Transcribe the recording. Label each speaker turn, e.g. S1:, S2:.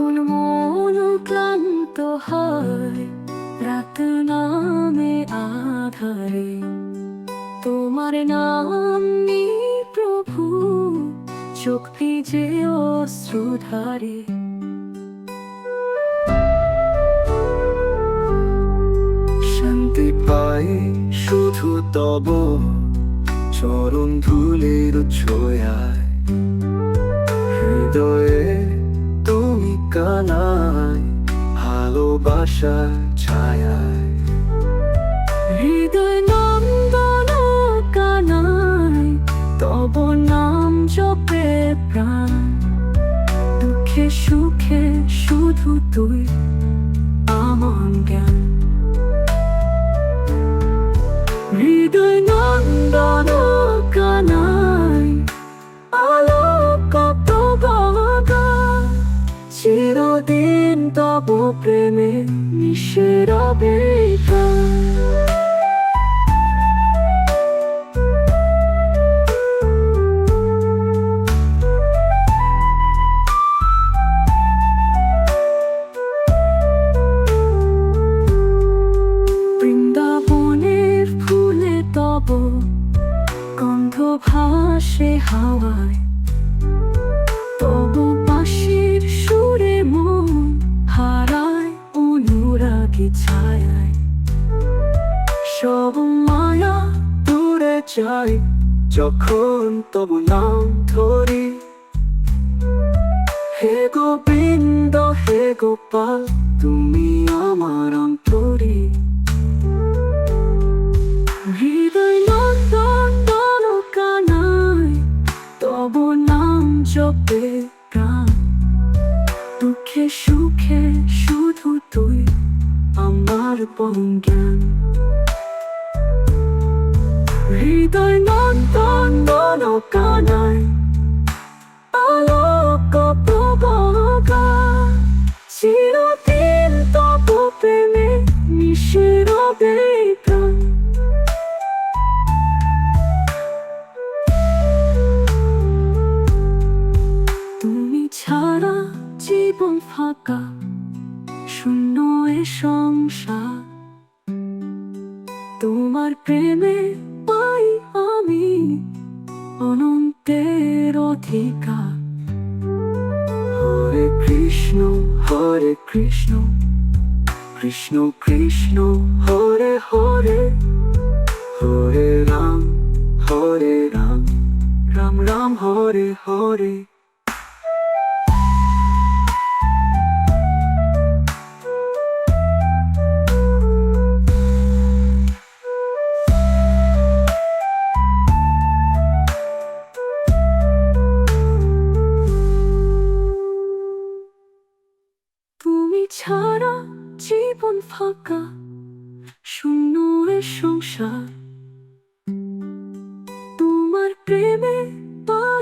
S1: যখন মন ক্লান্ত হয় রাত নামে আধারে তোমার নাম নি প্রভু শক্তি যে অশ্রুধারে
S2: শান্তি পাই শুধু তব চরণ ধুলের ছোয়ায় ভালোবাসার ছায়ায়
S1: হৃদয় নাম কানায় তব নাম জপে প্রাণ দুঃখে সুখে শুধু তুই যাব প্রেমে বৃন্দাবনের ফুলে তব গন্ধ ভাসে হাওয়ায়
S2: চাই যখন তবু নাম ধরি হে গোবিন্দ হে গোপাল তুমি আমার অন্তরি
S1: তবু নাম জপে প্রাণ দুঃখে সুখে শুধু তুই আমার জ্ঞান Hintay non ton non o kanay Alo ko probo ka Sino tin to po pene Ni shiro beikan তুমি ছাড়া জীবন ফাঁকা শূন্য এ সংসার তোমার প্রেমে অনন্তের অধিকার
S2: হরে কৃষ্ণ হরে কৃষ্ণ কৃষ্ণ কৃষ্ণ হরে হরে হরে রাম হরে রাম রাম রাম হরে হরে
S1: ফাঁকা শূন্য সংসার তোমার প্রেমে পা